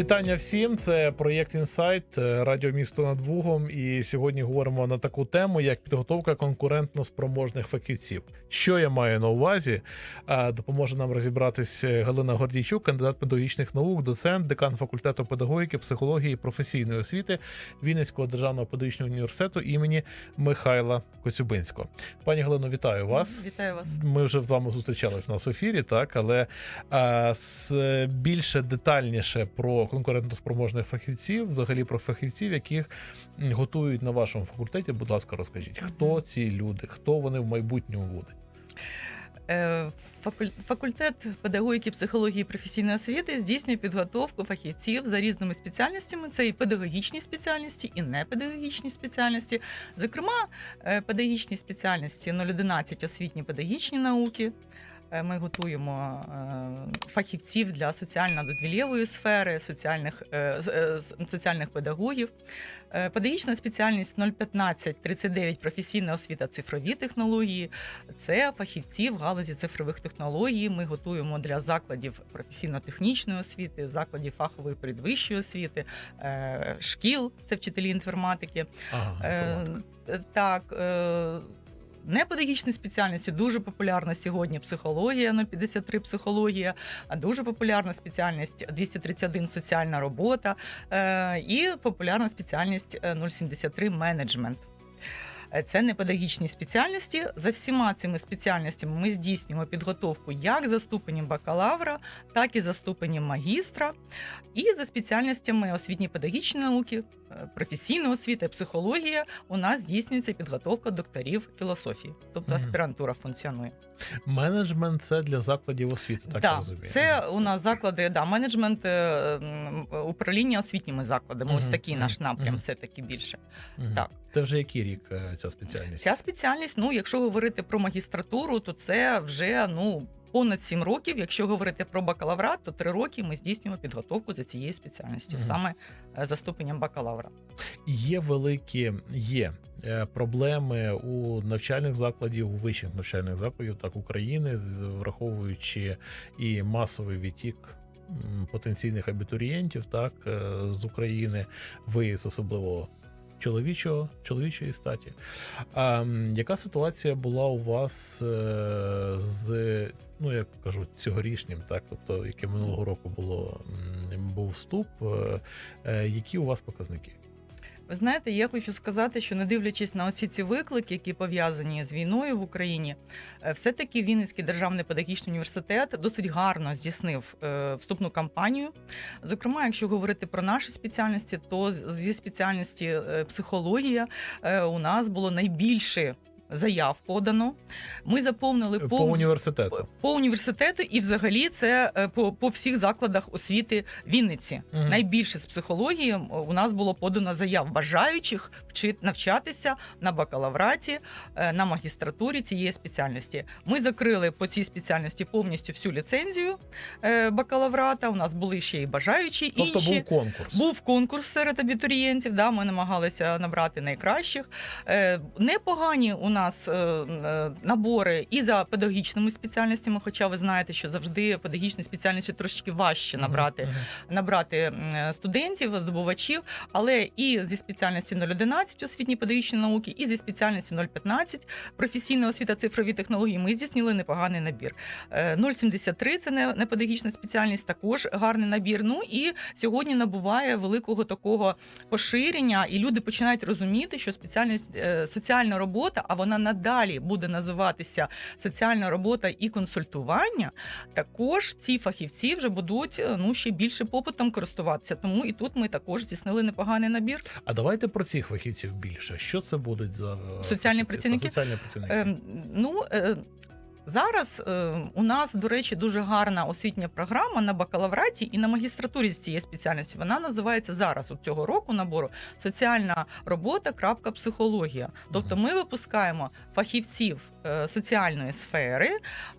Вітання всім. Це проєкт Інсайт, е, радіо місто над Бугом. І сьогодні говоримо на таку тему, як підготовка конкурентно спроможних фахівців. Що я маю на увазі? Е, Допоможе нам розібратись е, Галина Гордійчук, кандидат педагогічних наук, доцент, декан факультету педагогіки, психології і професійної освіти Вінницького державного педагогічного університету імені Михайла Коцюбинського. Пані Галино, вітаю вас. Вітаю вас. Ми вже з вами зустрічались в нас в ефірі, так але а, с, більше детальніше про конкурентоспроможних фахівців, взагалі про фахівців, яких готують на вашому факультеті. Будь ласка, розкажіть, хто ці люди, хто вони в майбутньому будуть? Е, Факультет педагогіки, психології і професійної освіти здійснює підготовку фахівців за різними спеціальностями. Це і педагогічні спеціальності, і непедагогічні спеціальності. Зокрема, е, педагогічні спеціальності 011 освітні педагогічні науки. Е, Ми готуємо е, фахівців для соціально-дозвілєвої сфери, соціальних, е, соціальних педагогів. Педагогічна спеціальність 015-39 професійна освіта цифрові технології. Це фахівці в галузі цифрових технологій. Ми готуємо для закладів професійно-технічної освіти, закладів фахової передвищої освіти, шкіл, це вчителі інформатики. Ага, інформатика. Так. Е, Непедагогічні спеціальності дуже популярна сьогодні психологія 053 психологія, а дуже популярна спеціальність 231 соціальна робота е, і популярна спеціальність е, 073 менеджмент. Е, Це не педагогічні спеціальності. За всіма цими спеціальностями ми здійснюємо підготовку як за ступенем бакалавра, так і за ступенем магістра, і за спеціальностями освітньо-педагогічні науки, е, професійна освіта, психологія. У нас здійснюється підготовка докторів філософії, тобто аспірантура функціонує. Менеджмент це для закладів освіти, так я розумію. це у нас заклади, да, менеджмент е, управління освітніми закладами. Ось такий наш напрям, все таки більше. Так. Це вже який рік е, ця спеціальність? Ця спеціальність, ну якщо говорити про магістратуру, то це вже ну. Понад 7 років, якщо говорити про бакалаврат, то 3 роки ми здійснюємо підготовку за цією спеціальністю, Мгм. саме е, за ступенем бакалавра. Є великі є е, проблеми у навчальних закладів, у вищих навчальних закладів так України, враховуючи і масовий відтік потенційних абітурієнтів, так е, з України, виїзд особливо чоловічого чоловічої статі. А яка ситуація була у вас е, з ну як кажуть, цьогорічнім, так тобто яке минулого року було був вступ? е, е, Які у вас показники? Ви знаєте, я хочу сказати, що не дивлячись на оці ці виклики, які пов'язані з війною в Україні, е, все-таки Вінницький державний педагогічний університет досить гарно здійснив е, вступну кампанію. Зокрема, якщо говорити про наші спеціальності, то зі спеціальності е, психологія у нас було найбільше заяв подано. Ми заповнили По повні- університету. по університету, і взагалі це е, по, по всіх закладах освіти Вінниці. Мгм. Найбільше з психології у нас було подано заяв бажаючих вчити навчатися на бакалавраті, е, на магістратурі цієї спеціальності. Ми закрили по цій спеціальності повністю всю ліцензію е, бакалаврата. У нас були ще й бажаючі Тобто інші. був конкурс. Був конкурс серед абітурієнтів. Да, ми намагалися набрати найкращих. Е, непогані у нас е, е, набори і за педагогічними спеціальностями. Хоча ви знаєте, що завжди педагогічні спеціальності трошки важче набрати набрати студентів, здобувачів, але і зі спеціальності 011 освітні педагогічні науки, і зі спеціальності 015 професійна освіта цифрові технології. Ми здійснили непоганий набір. Е, 073 це не, педагогічна спеціальність, також гарний набір. Ну і сьогодні набуває великого такого поширення, і люди починають розуміти, що спеціальність е, соціальна робота, а вона надалі буде називатися соціальна робота і консультування. Також ці фахівці вже будуть е, ну ще більше попитом користуватися. Тому і тут ми також здійснили непоганий набір. А давайте про цих фахівців більше. Що це будуть за е, Соціальні фахівці? працівники? Соціальні працівники. Е, ну е, зараз е, у нас, до речі, дуже гарна освітня програма на бакалавраті і на магістратурі з цієї спеціальності. Вона називається зараз у цього року набору соціальна робота. крапка, психологія. Тобто, ми випускаємо фахівців е, соціальної сфери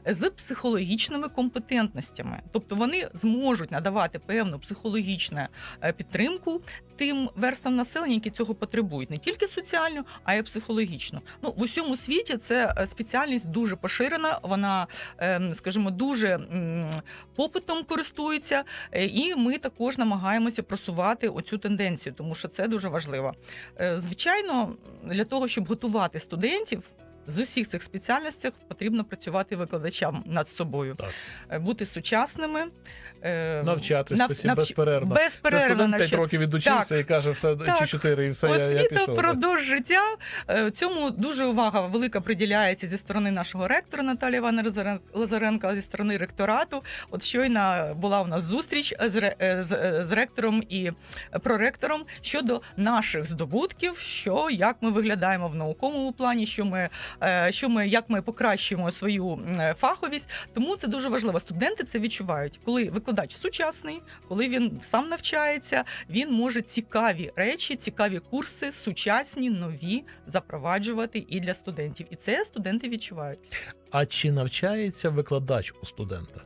з психологічними компетентностями. Тобто вони зможуть надавати певну психологічну е, підтримку тим верствам населення, які цього потребують, не тільки соціальну, а й психологічну. Ну в усьому світі це е, спеціальність дуже поширена вона, ем, скажімо, дуже попитом користується, е, і ми також намагаємося просувати оцю тенденцію, тому що це дуже важливо. Е, Звичайно, для того, щоб готувати студентів. З усіх цих спеціальностей потрібно працювати викладачам над собою, Так. Е, бути сучасними, е, Навчатись нав- постійно, навч- безперерно. Це студент 5 років відучився і каже, все Так. чи 4, і все, я, я пішов. так. впродовж життя. Е, Цьому дуже увага велика приділяється зі сторони нашого ректора Наталії Івана Лазаренка, зі сторони ректорату. От щойно була у нас зустріч з, ре- з, з ректором і проректором щодо наших здобутків, що як ми виглядаємо в науковому плані, що ми, що ми як ми покращуємо свою е, фаховість. Тому це дуже важливо. Студенти це відчувають, коли викладач сучасний, коли він сам навчається, він може цікаві речі, цікаві курси, сучасні, нові запроваджувати і для студентів. І це студенти відчувають. А чи навчається викладач у студента?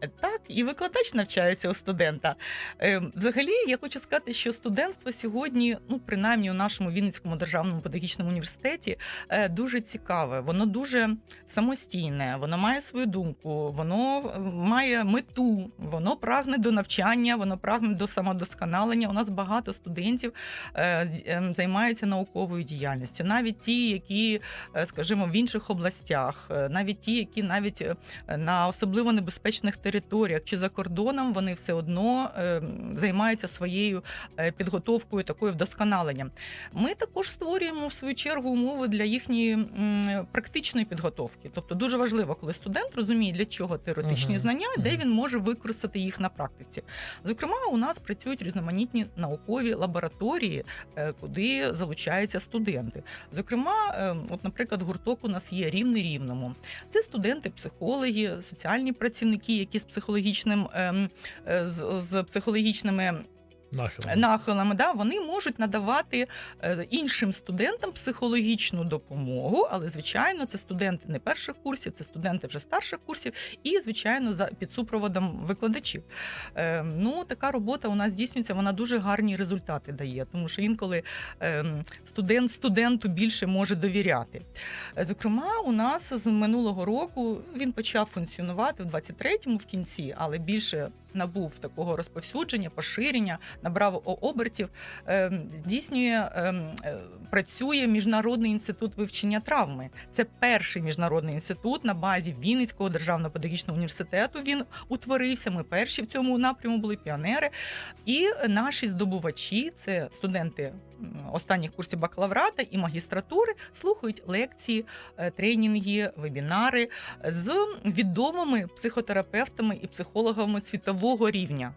Е, Так, і викладач навчається у студента. Е, Взагалі, я хочу сказати, що студентство сьогодні, ну принаймні у нашому Вінницькому державному педагогічному університеті, е, дуже цікаве. Воно дуже самостійне, воно має свою думку, воно має мету, воно прагне до навчання, воно прагне до самодосконалення. У нас багато студентів займаються науковою діяльністю, навіть ті, які, скажімо, в інших областях, навіть ті, які навіть на особливо небезпечних територіях чи за кордоном, вони все одно е, займаються своєю е, підготовкою, такою вдосконаленням. Ми також створюємо в свою чергу умови для їхньої практичної підготовки. Тобто дуже важливо, коли студент розуміє, для чого теоретичні Мгм. знання, де він може використати їх на практиці. Зокрема, у нас працюють різноманітні наукові лабораторії, е, куди залучаються студенти. Зокрема, е, от, наприклад, гурток у нас є рівний рівному. Це студенти, психологи, соціальні працівники, які з психологічним ем, е, з, з психологічними Нахил. нахилами, да, вони можуть надавати е, іншим студентам психологічну допомогу, але звичайно, це студенти не перших курсів, це студенти вже старших курсів, і звичайно, за під супроводом викладачів. Е, ну, така робота у нас здійснюється, вона дуже гарні результати дає, тому що інколи е, студент студенту більше може довіряти. Е, Зокрема, у нас з минулого року він почав функціонувати в 23-му в кінці, але більше набув такого розповсюдження, поширення, набрав обертів. Дійснює Здійснює, ем, е, працює Міжнародний інститут вивчення травми. Це перший міжнародний інститут на базі Вінницького державного педагогічного університету. Він утворився. Ми перші в цьому напряму були піонери. І наші здобувачі, це студенти останніх курсів бакалаврата і магістратури, слухають лекції, е, тренінги, вебінари з відомими психотерапевтами і психологами світового рівня.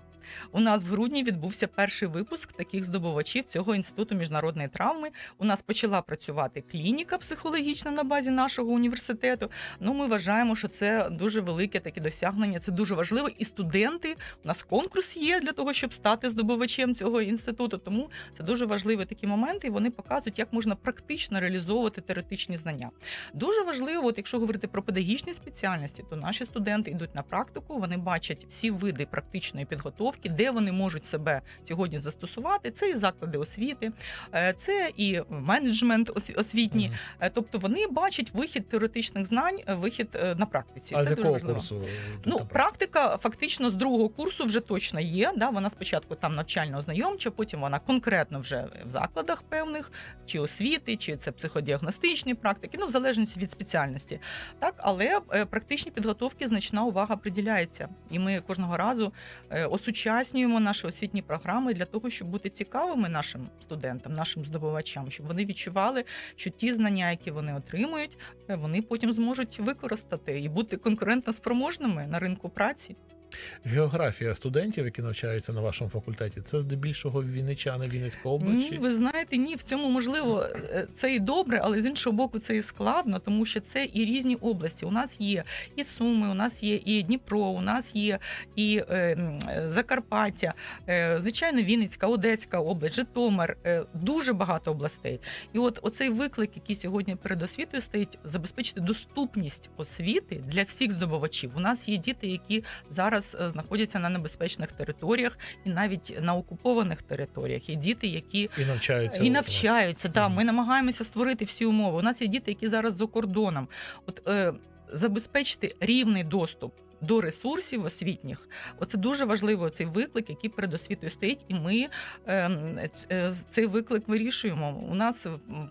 У нас в грудні відбувся перший випуск таких здобувачів цього інституту міжнародної травми. У нас почала працювати клініка психологічна на базі нашого університету. Ну, ми вважаємо, що це дуже велике таке досягнення. Це дуже важливо. І студенти у нас конкурс є для того, щоб стати здобувачем цього інституту. Тому це дуже важливі такі моменти. І вони показують, як можна практично реалізовувати теоретичні знання. Дуже важливо, от якщо говорити про педагогічні спеціальності, то наші студенти йдуть на практику, вони бачать всі види практичної підготовки, де вони можуть себе сьогодні застосувати. Це і заклади освіти, е, це і менеджмент осві- освітній. Е, Тобто вони бачать вихід теоретичних знань, е, вихід на практиці. А це з якого важливо. курсу? Ну, практика фактично з другого курсу вже точно є. Да? Вона спочатку там навчально ознайомча, потім вона конкретно вже в закладах певних, чи освіти, чи це психодіагностичні практики, ну в залежності від спеціальності. Так, але практичній підготовки значна увага приділяється. І ми кожного разу е, осучаснюємо наші освітні програми для того, щоб бути цікавими нашим студентам, нашим здобувачам, щоб вони відчували, що ті знання, які вони отримують, е, вони потім зможуть використати і бути конкурентно спроможними на ринку праці. Географія студентів, які навчаються на вашому факультеті, це здебільшого вінничани Вінницька область. Ні, ви знаєте, ні, в цьому можливо е, це і добре, але з іншого боку, це і складно, тому що це і різні області. У нас є і Суми, у нас є і Дніпро, у нас є і е, Закарпаття, е, звичайно, Вінницька, Одеська область, Житомир, е, дуже багато областей. І от оцей виклик, який сьогодні перед освітою стоїть, забезпечити доступність освіти для всіх здобувачів. У нас є діти, які зараз е, знаходяться на небезпечних територіях і навіть на окупованих територіях. Є діти, які І навчаються. і навчаються. Да, Мгм. ми намагаємося створити всі умови. У нас є діти, які зараз за кордоном. От е, забезпечити рівний доступ. До ресурсів освітніх, оце дуже важливо. Цей виклик, який перед освітою стоїть, і ми ем, е, цей виклик вирішуємо. У нас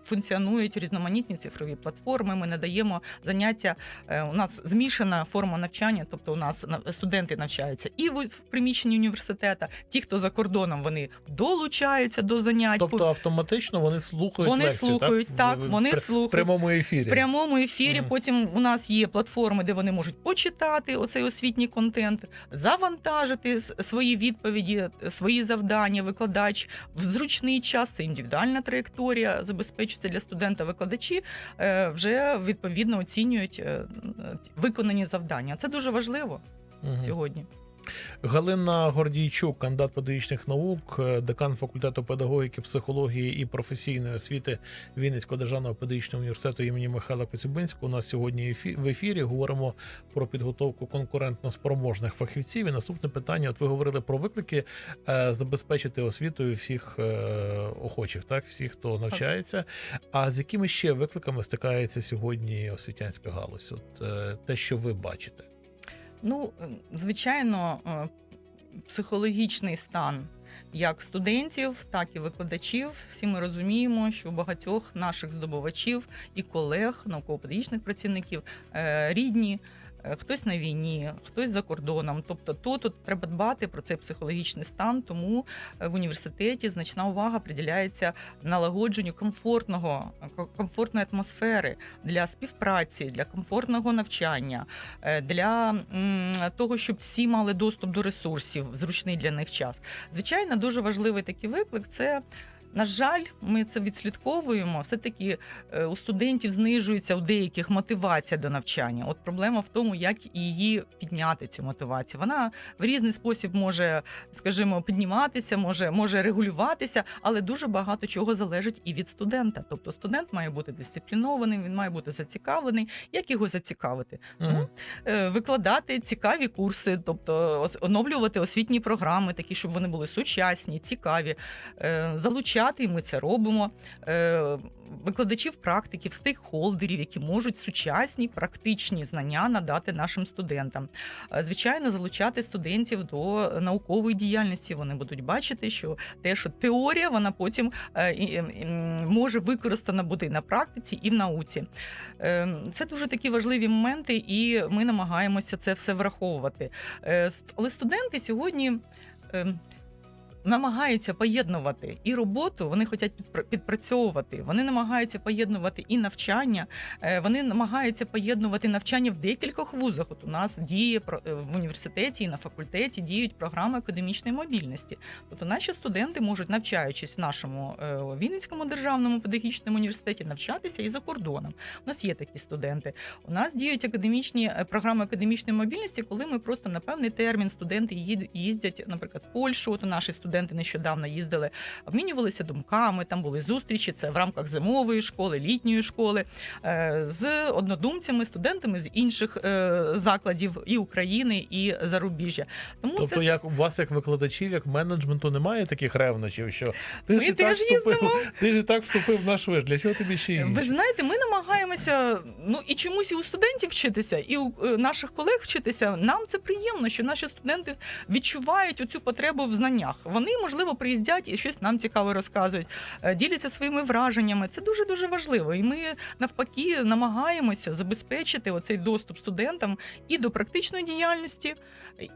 функціонують різноманітні цифрові платформи. Ми надаємо заняття. е, У нас змішана форма навчання, тобто у нас на- студенти навчаються і в в приміщенні університету. Ті, хто за кордоном, вони долучаються до занять. Тобто автоматично вони слухають вони лекцію, слухають так, так, В- в- вони в слухають. прямому ефірі. В прямому ефірі Мгм. потім у нас є платформи, де вони можуть почитати оцей освітній контент, завантажити свої відповіді, свої завдання. Викладач в зручний час. Це індивідуальна траєкторія забезпечується для студента. Викладачі е, вже відповідно оцінюють е, виконані завдання. Це дуже важливо угу. сьогодні. Галина Гордійчук, кандидат педагогічних наук, е, декан факультету педагогіки, психології і професійної освіти Вінницького державного педагогічного університету імені Михайла Коцюбинського. У нас сьогодні в ефірі говоримо про підготовку конкурентно спроможних фахівців. І наступне питання: от ви говорили про виклики е, забезпечити освітою всіх е, охочих, так всіх, хто навчається. А з якими ще викликами стикається сьогодні освітянська галузь? От те, що ви бачите. Ну, звичайно, е, психологічний стан як студентів, так і викладачів. Всі ми розуміємо, що у багатьох наших здобувачів і колег, науково-педагогічних працівників е, рідні. Е, Хтось на війні, хтось за кордоном. Тобто тут, треба дбати про цей психологічний стан. Тому е, в університеті значна увага приділяється налагодженню комфортного ко- комфортної атмосфери для співпраці, для комфортного навчання, е, для того, щоб всі мали доступ до ресурсів в зручний для них час. Звичайно, дуже важливий такий виклик це. На жаль, ми це відслідковуємо. Все таки у студентів знижується у деяких мотивація до навчання. От проблема в тому, як її підняти цю мотивацію. Вона в різний спосіб може, скажімо, підніматися, може, може регулюватися, але дуже багато чого залежить і від студента. Тобто студент має бути дисциплінованим, він має бути зацікавлений. Як його зацікавити? Мгм. Е, викладати цікаві курси, тобто оновлювати освітні програми, такі, щоб вони були сучасні, цікаві, е, залучати, і ми це робимо. е, Викладачів практиків, стейкхолдерів, які можуть сучасні практичні знання надати нашим студентам. Е, Звичайно, залучати студентів до наукової діяльності. Вони будуть бачити, що те, що теорія, вона потім е, може використана бути на практиці, і в науці. Це дуже такі важливі моменти, і ми намагаємося це все враховувати. Але студенти сьогодні. Намагаються поєднувати і роботу, вони хочуть підпрацьовувати. Вони намагаються поєднувати і навчання. е, Вони намагаються поєднувати навчання в декількох вузах. От у нас діє е, в університеті і на факультеті діють програми академічної мобільності. Тобто наші студенти можуть, навчаючись в нашому е, Вінницькому державному педагогічному університеті, навчатися і за кордоном. У нас є такі студенти. У нас діють академічні програми академічної мобільності, коли ми просто на певний термін студенти їздять, наприклад, в Польщу. От наші студенти нещодавно їздили, обмінювалися думками. Там були зустрічі. Це в рамках зимової школи, літньої школи е, з однодумцями, студентами з інших е, закладів і України, і зарубіжжя. Тому Тобто, це як у вас, як викладачів, як менеджменту, немає таких ревнощів, що ти Ми ж і так теж вступив, ти ж і так вступив в наш виш. Для чого тобі ще Ви знаєте, ми намагаємося ну і чомусь і у студентів вчитися, і у е, наших колег вчитися. Нам це приємно, що наші студенти відчувають оцю потребу в знаннях. Вони, можливо, приїздять і щось нам цікаве розказують, е, діляться своїми враженнями. Це дуже дуже важливо. І ми навпаки намагаємося забезпечити оцей доступ студентам і до практичної діяльності,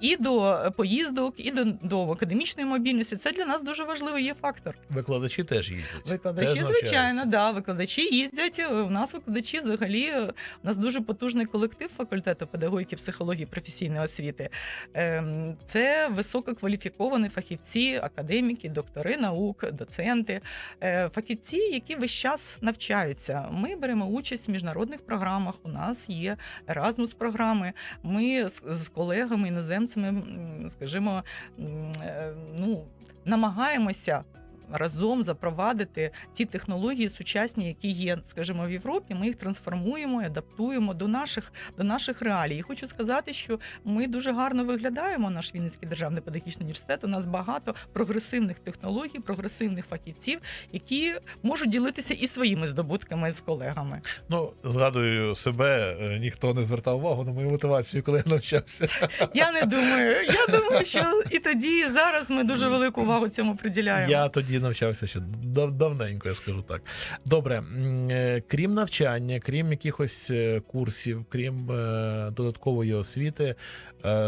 і до е, поїздок, і до, до академічної мобільності. Це для нас дуже важливий є фактор. Викладачі теж їздять. Викладачі, Теж звичайно, да, викладачі їздять. У нас викладачі взагалі е, у нас дуже потужний колектив факультету педагогіки, психології, професійної освіти. Ем, Це висококваліфіковані фахівці, академіки, доктори наук, доценти, е, фахівці, які весь час навчаються. Ми беремо участь в міжнародних програмах. У нас є Erasmus програми. Ми з, колегами іноземцями, скажімо, е, ну намагаємося разом запровадити ті технології сучасні, які є, скажімо, в Європі. Ми їх трансформуємо, адаптуємо до наших до наших реалій. І хочу сказати, що ми дуже гарно виглядаємо. Наш Вінницький державний педагогічний університет. У нас багато прогресивних технологій, прогресивних фахівців, які можуть ділитися і своїми здобутками з колегами. Ну, згадую себе, е, ніхто не звертав увагу на мою мотивацію, коли я навчався. Я не думаю. Я думаю, що і тоді, і зараз ми дуже велику увагу цьому приділяємо. Я тоді навчався ще дав- давненько, я скажу так. Добре, е, крім навчання, крім якихось е, курсів, крім е, додаткової освіти,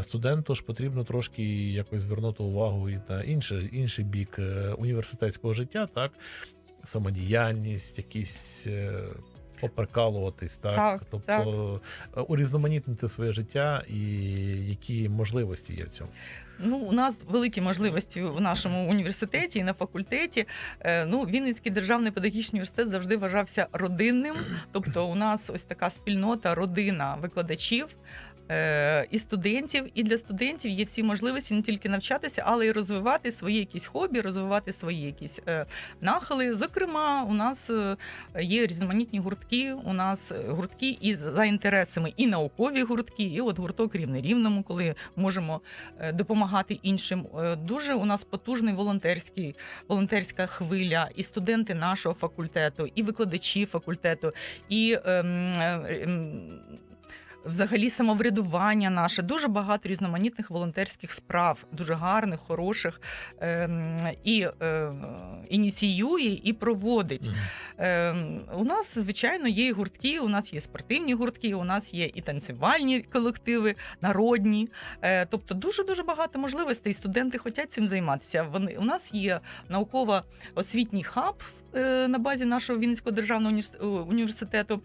студенту ж потрібно трошки якось звернути увагу і на інший, інший бік університетського життя, так? Самодіяльність, якісь. Е, Поприкалуватись, так, Так, тобто так. урізноманітнити своє життя і які можливості є в цьому. Ну, у нас великі можливості в нашому університеті і на факультеті. Е, Ну, Вінницький державний педагогічний університет завжди вважався родинним. Тобто, у нас ось така спільнота, родина викладачів. Е, І студентів, і для студентів є всі можливості не тільки навчатися, але й розвивати свої якісь хобі, розвивати свої якісь е, нахили. Зокрема, у нас е, є різноманітні гуртки. У нас гуртки і за інтересами, і наукові гуртки, і от гурток рівне рівному, коли можемо допомагати іншим. Дуже у нас потужний волонтерський волонтерська хвиля, і студенти нашого факультету, і викладачі факультету, і ем, ем, Взагалі самоврядування наше дуже багато різноманітних волонтерських справ, дуже гарних, хороших ем, і е, ініціює і проводить. Ем, у нас, звичайно, є і гуртки, у нас є спортивні гуртки, у нас є і танцювальні колективи, народні. Е, тобто дуже дуже багато можливостей. Студенти хочуть цим займатися. Вони у нас є науково-освітній хаб е, на базі нашого Вінницького державного універс- університету.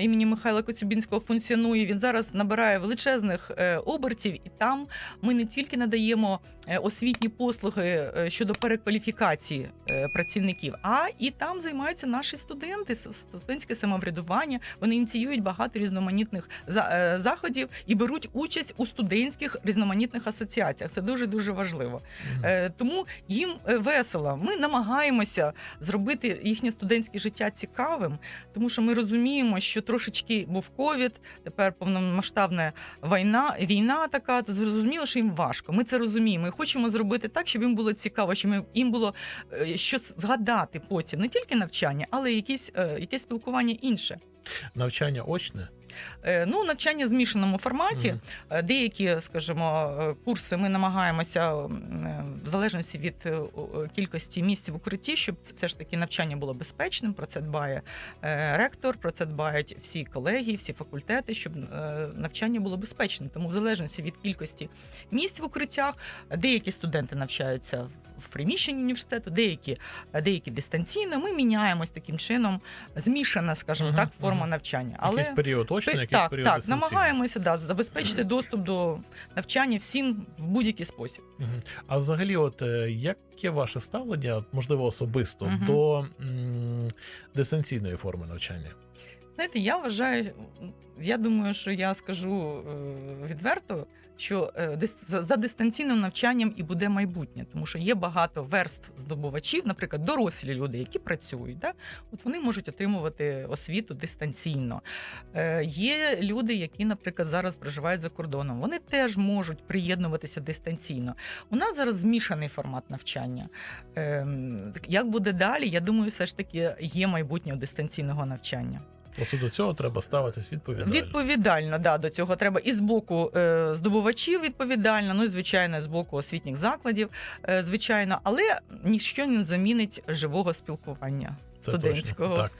Імені Михайла Коцюбінського функціонує. Він зараз набирає величезних е, обертів, і там ми не тільки надаємо е, освітні послуги е, щодо перекваліфікації працівників, а і там займаються наші студенти, студентське самоврядування. Вони ініціюють багато різноманітних за- заходів і беруть участь у студентських різноманітних асоціаціях. Це дуже дуже важливо. Е, Тому їм весело. Ми намагаємося зробити їхнє студентське життя цікавим, тому що ми розуміємо, що трошечки був ковід, тепер повномасштабна війна, війна така. то Зрозуміло, що їм важко. Ми це розуміємо. І хочемо зробити так, щоб їм було цікаво, щоб їм- було е, що згадати потім, не тільки навчання, але якісь, е, якесь спілкування інше. Навчання очне. Е, Ну, навчання в змішаному форматі. Е, Деякі, скажімо, е, курси ми намагаємося в залежності від кількості місць в укритті, щоб все ж таки навчання було безпечним. Про це дбає ректор, про це дбають всі колеги, всі факультети, щоб навчання було безпечним. Тому в залежності від кількості місць в укриттях, деякі студенти навчаються в приміщенні університету, деякі, деякі дистанційно. Ми міняємось таким чином. Змішана, скажімо Мгм, так, форма мгм. навчання. Але Якийсь період очне, якийсь так, період так, намагаємося да, забезпечити доступ до навчання всім в будь-який спосіб. А взагалі, от е, яке ваше ставлення, можливо, особисто угу. до м, дистанційної форми навчання? Знаєте, я вважаю, я думаю, що я скажу е, відверто, що е, за, дистанційним навчанням і буде майбутнє, тому що є багато верств здобувачів, наприклад, дорослі люди, які працюють. Да? От вони можуть отримувати освіту дистанційно. Е, є люди, які, наприклад, зараз проживають за кордоном. Вони теж можуть приєднуватися дистанційно. У нас зараз змішаний формат навчання. Ем, як буде далі? Я думаю, все ж таки є майбутнє дистанційного навчання. Просто до цього треба ставитись відповідально. Відповідально, да, до цього треба і з боку е, здобувачів відповідально, ну і звичайно, з боку освітніх закладів, е, звичайно, але ніщо не замінить живого спілкування. Це студентського. Точно. Так.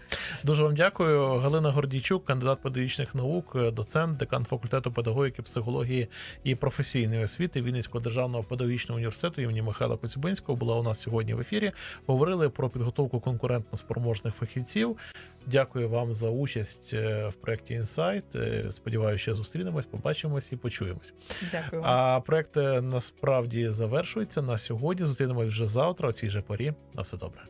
Дуже вам дякую. Галина Гордійчук, кандидат педагогічних наук, доцент, декан факультету педагогіки, психології і професійної освіти Вінницького державного педагогічного університету імені Михайла Коцюбинського була у нас сьогодні в ефірі. Говорили про підготовку конкурентно спроможних фахівців. Дякую вам за участь е, в проєкті Інсайт. Сподіваюся, ще зустрінемось, побачимось і почуємось. Дякую. А проект е, насправді завершується на сьогодні. Зустрінемось вже завтра, о цій же порі. На все добре.